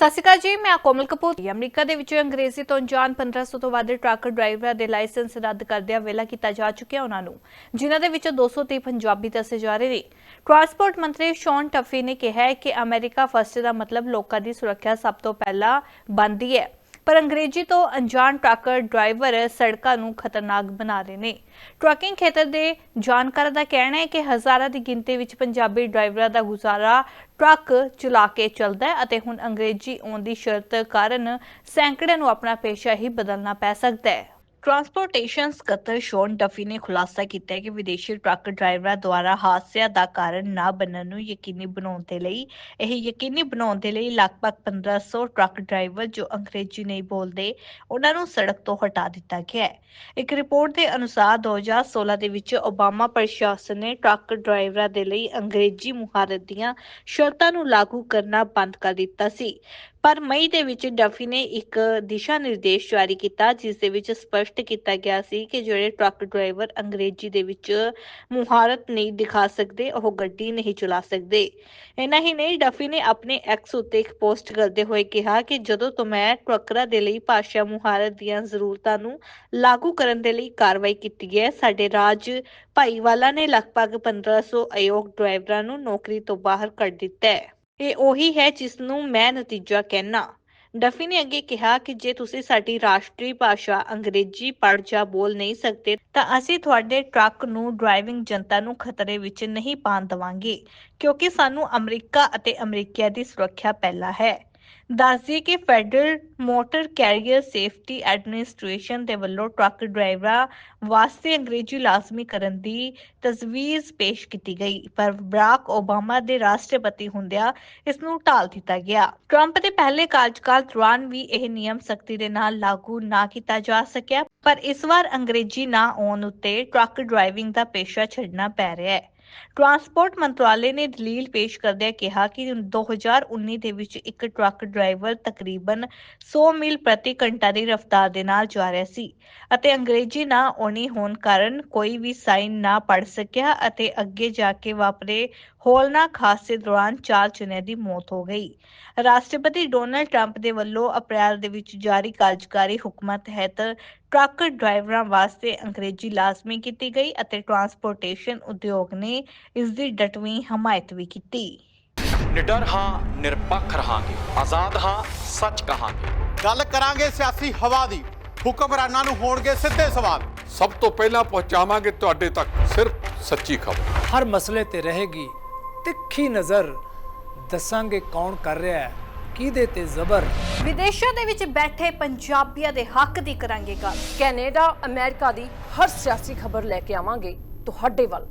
ਸਤਿ ਸ਼੍ਰੀ ਅਕਾਲ ਜੀ, ਮੈਂ ਕੋਮਲ ਕਪੂਰ। ਅਮਰੀਕਾ ਦੇ ਵਿੱਚ ਅੰਗਰੇਜ਼ੀ ਤੋਂ ਅਣਜਾਣ 1500 ਤੋਂ ਵੱਧ ਟਰੱਕ ਡਰਾਈਵਰਾਂ ਦੇ ਲਾਇਸੈਂਸ ਰੱਦ ਕਰਦਿਆਂ ਵੇਲਾ ਕੀਤਾ ਜਾ ਚੁੱਕਿਆ ਉਹਨਾਂ ਨੂੰ, ਜਿਨ੍ਹਾਂ ਦੇ ਵਿੱਚ 230 ਪੰਜਾਬੀ ਦੱਸੇ ਜਾ ਰਹੇ ਨੇ। ਟਰਾਂਸਪੋਰਟ ਮੰਤਰੀ ਸ਼ੌਨ ਟਫੀ ਨੇ ਕਿਹਾ ਹੈ ਕਿ ਅਮਰੀਕਾ ਫਸਟ ਦਾ ਮਤਲਬ ਲੋਕਾਂ ਦੀ ਸੁਰੱਖਿਆ ਸਭ ਤੋਂ ਪਹਿਲਾਂ ਬਣਦੀ ਹੈ। ਪਰ ਅੰਗਰੇਜ਼ੀ ਤੋਂ ਅਣਜਾਣ ਟਰੱਕ ਡਰਾਈਵਰ ਸੜਕਾਂ ਨੂੰ ਖਤਰਨਾਕ ਬਣਾ ਰਹੇ ਨੇ। ਟਰੱਕਿੰਗ ਖੇਤਰ ਦੇ ਜਾਣਕਾਰਾਂ ਦਾ ਕਹਿਣਾ ਹੈ ਕਿ ਹਜ਼ਾਰਾਂ ਦੀ ਗਿਣਤੀ ਵਿੱਚ ਪੰਜਾਬੀ ਡਰਾਈਵਰਾਂ ਦਾ ਗੁਜ਼ਾਰਾ ਟਰੱਕ ਚਲਾ ਕੇ ਚੱਲਦਾ ਹੈ ਅਤੇ ਹੁਣ ਅੰਗਰੇਜ਼ੀ ਆਉਣ ਦੀ ਸ਼ਰਤ ਕਾਰਨ ਸੈਂਕੜਿਆਂ ਨੂੰ ਆਪਣਾ ਪੇਸ਼ਾ ਹੀ ਬਦਲਣਾ ਪੈ ਸਕਦਾ ਹੈ। ਟਰਾਂਸਪੋਰਟੇਸ਼ਨ ਸਕੱਤਰ ਸ਼ੌਨ ਡਫੀ ਨੇ ਖੁਲਾਸਾ ਕੀਤਾ ਹੈ ਕਿ ਵਿਦੇਸ਼ੀ ਟਰੱਕ ਡਰਾਈਵਰਾਂ ਦੁਆਰਾ ਹਾਦਸਿਆਂ ਦਾ ਕਾਰਨ ਨਾ ਬਣਨ ਨੂੰ ਯਕੀਨੀ ਬਣਾਉਣ ਦੇ ਲਈ, ਇਹ ਯਕੀਨੀ ਬਣਾਉਣ ਦੇ ਲਈ ਲਗਭਗ 1500 ਟਰੱਕ ਡਰਾਈਵਰ ਜੋ ਅੰਗਰੇਜ਼ੀ ਨਹੀਂ ਬੋਲਦੇ, ਉਹਨਾਂ ਨੂੰ ਸੜਕ ਤੋਂ ਹਟਾ ਦਿੱਤਾ ਗਿਆ ਹੈ। ਇੱਕ ਰਿਪੋਰਟ ਦੇ ਅਨੁਸਾਰ 2016 ਦੇ ਵਿੱਚ ਓਬਾਮਾ ਪ੍ਰਸ਼ਾਸਨ ਨੇ ਟਰੱਕ ਡਰਾਈਵਰਾਂ ਦੇ ਲਈ ਅੰਗਰੇਜ਼ੀ ਮੁਹਾਰਤ ਦੀਆਂ ਸ਼ਰਤਾਂ ਨੂੰ ਲਾਗੂ ਕਰਨਾ ਬੰਦ ਕਰ ਦਿੱਤਾ ਸੀ। ਪਰ ਮਈ ਦੇ ਵਿੱਚ ਡਫੀ ਨੇ ਇੱਕ ਦਿਸ਼ਾ ਨਿਰਦੇਸ਼ ਜਾਰੀ ਕੀਤਾ, ਜਿਸ ਦੇ ਵਿੱਚ ਸਪਸ਼ਟ ਕੀਤਾ ਗਿਆ ਸੀ ਕਿ ਜਿਹੜੇ ਟਰੱਕ ਡਰਾਈਵਰ ਅੰਗਰੇਜ਼ੀ ਦੇ ਵਿੱਚ ਮੁਹਾਰਤ ਨਹੀਂ ਦਿਖਾ ਸਕਦੇ, ਉਹ ਗੱਡੀ ਨਹੀਂ ਚਲਾ ਸਕਦੇ। ਇਨਾ ਹੀ ਨਹੀਂ, ਡਫੀ ਨੇ ਆਪਣੇ ਐਕਸ ਉੱਤੇ ਇੱਕ ਪੋਸਟ ਕਰਦੇ ਹੋਏ ਕਿਹਾ ਕਿ ਜਦੋਂ ਤੋਂ ਮੈਂ ਟਰੱਕਰਾਂ ਦੇ ਲਈ ਭਾਸ਼ਾ ਮੁਹਾਰਤ ਦੀਆਂ ਜ਼ਰੂਰਤਾਂ ਨੂੰ ਲਾਗੂ ਕਰਨ ਦੇ ਲਈ ਕਾਰਵਾਈ ਕੀਤੀ ਹੈ, ਸਾਡੇ ਰਾਜ ਭਾਈਵਾਲਾ ਨੇ ਲਗਭਗ 1500 ਅਯੋਗ ਡਰਾਈਵਰਾਂ ਨੂੰ ਨੌਕਰੀ ਤੋਂ ਬਾਹਰ ਕੱਢ ਦਿੱਤਾ ਹੈ। ਇਹ ਉਹੀ ਹੈ ਜਿਸ ਨੂੰ ਮੈਂ ਨਤੀਜਾ ਕਹਿਣਾ ਡਫੀ ਨੇ ਅੱਗੇ ਕਿਹਾ ਕਿ ਜੇ ਤੁਸੀਂ ਸਾਡੀ ਰਾਸ਼ਟਰੀ ਭਾਸ਼ਾ ਅੰਗਰੇਜ਼ੀ ਪੜ੍ਹ ਜਾਂ ਬੋਲ ਨਹੀਂ ਸਕਦੇ, ਤਾਂ ਅਸੀਂ ਤੁਹਾਡੇ ਟਰੱਕ ਨੂੰ ਡਰਾਈਵਿੰਗ ਜਨਤਾ ਨੂੰ ਖਤਰੇ ਵਿੱਚ ਨਹੀਂ ਪਾਉਣ ਦੇਵਾਂਗੇ, ਕਿਉਂਕਿ ਸਾਨੂੰ ਅਮਰੀਕਾ ਅਤੇ ਅਮਰੀਕੀਆਂ ਦੀ ਸੁਰੱਖਿਆ ਪਹਿਲਾ ਹੈ। ਦੱਸਦੀਏ ਕਿ federal motor carrier safety administration ਦੇ ਵੱਲੋਂ ਟਰੱਕ ਡਰਾਈਵਰਾਂ ਵਾਸਤੇ ਅੰਗਰੇਜ਼ੀ ਲਾਜ਼ਮੀ ਕਰਨ ਦੀ ਤਜਵੀਜ਼ ਪੇਸ਼ ਕੀਤੀ ਗਈ, ਪਰ ਬਰਾਕ ਓਬਾਮਾ ਦੇ ਰਾਸ਼ਟਰਪਤੀ ਹੁੰਦਿਆਂ ਇਸ ਨੂੰ ਟਾਲ ਦਿੱਤਾ ਗਿਆ। ਟਰੰਪ ਦੇ ਪਹਿਲੇ ਕਾਰਜਕਾਲ ਦੌਰਾਨ ਵੀ ਇਹ ਨਿਯਮ ਸਖਤੀ ਦੇ ਨਾਲ ਲਾਗੂ ਨਾ ਕੀਤਾ ਜਾ ਸਕਿਆ, ਪਰ ਇਸ ਵਾਰ ਅੰਗਰੇਜ਼ੀ ਨਾ ਆਉਣ ਉੱਤੇ ਟਰੱਕ ਡਰਾਈਵਿੰਗ ਦਾ ਪੇਸ਼ਾ ਛੱਡਣਾ ਪੈ ਰਿਹਾ ਹੈ। ਟਰਾਂਸਪੋਰਟ ਮੰਤਰਾਲੇ ਨੇ ਦਲੀਲ ਪੇਸ਼ ਕਰਦਿਆਂ ਕਿਹਾ ਕਿ 2019 ਦੇ ਵਿੱਚ ਇੱਕ ਟਰੱਕ ਡਰਾਈਵਰ ਤਕਰੀਬਨ 100 ਮੀਲ ਪ੍ਰਤੀ ਘੰਟਾ ਦੀ ਰਫ਼ਤਾਰ ਦੇ ਨਾਲ ਜਾ ਰਿਹਾ ਸੀ ਅਤੇ ਅੰਗਰੇਜ਼ੀ ਨਾ ਆਉਣੀ ਹੋਣ ਕਾਰਨ ਕੋਈ ਵੀ ਸਾਈਨ ਨਾ ਪੜ੍ਹ ਸਕਿਆ ਅਤੇ ਅੱਗੇ ਜਾ ਕੇ ਵਾਪਰੇ ਹੌਲਨਾਕ ਹਾਦਸੇ ਦੌਰਾਨ ਚਾਰ ਜਣਿਆਂ ਦੀ ਮੌਤ ਹੋ ਗਈ। ਰਾਸ਼ਟਰਪਤੀ ਡੋਨਲਡ ਟਰੰਪ ਦੇ ਵੱਲੋਂ ਅਪ੍ਰੈਲ ਦੇ ਵਿੱਚ ਜਾਰੀ ਕਾਰਜਕਾਰੀ ਹੁਕਮਾਂ ਤਹਿਤ ਟਰੱਕ ਡਰਾਈਵਰਾਂ ਵਾਸਤੇ ਅੰਗਰੇਜ਼ੀ ਲਾਜ਼ਮੀ ਕੀਤੀ ਗਈ ਅਤੇ ਟਰਾਂਸਪੋਰਟੇਸ਼ਨ ਉਦਯੋਗ ਨੇ ਇਸ ਦੀ ਡਟਵੀਂ ਹਮਾਇਤ ਵੀ ਕੀਤੀ। ਨਿਡਰ ਹਾਂ ਨਿਰਪੱਖ ਰਹਾਂਗੇ। ਆਜ਼ਾਦ ਹਾਂ ਸੱਚ ਕਹਾਂਗੇ। ਗੱਲ ਕਰਾਂਗੇ ਸਿਆਸੀ ਹਵਾ ਦੀ। ਹੁਕਮਰਾਨਾਂ ਨੂੰ ਹੋਣਗੇ ਸਿੱਧੇ ਸਵਾਲ। ਸਭ ਤੋਂ ਪਹਿਲਾਂ ਪਹੁੰਚਾਵਾਂਗੇ ਤੁਹਾਡੇ ਤੱਕ ਸਿਰਫ ਸੱਚੀ ਖਬਰ। ਹਰ ਮਸਲੇ ਤੇ ਰਹੇਗੀ ਤਿੱਖੀ ਨਜ਼ਰ। ਦੱਸਾਂਗੇ ਕੌਣ ਕਰ ਰਿਹਾ ਹੈ। ਕਿਹਦੇ ਤੇ ਜ਼ਬਰ? ਵਿਦੇਸ਼ਾਂ ਦੇ ਵਿੱਚ ਬੈਠੇ ਪੰਜਾਬੀਆਂ ਦੇ ਹੱਕ ਦੀ ਕਰਾਂਗੇ ਗੱਲ। ਕੈਨੇਡਾ, ਅਮਰੀਕਾ ਦੀ ਹਰ ਸਿਆਸੀ ਖਬਰ ਲੈ ਕੇ ਆਵਾਂਗੇ ਤੁਹਾਡੇ ਵੱਲ।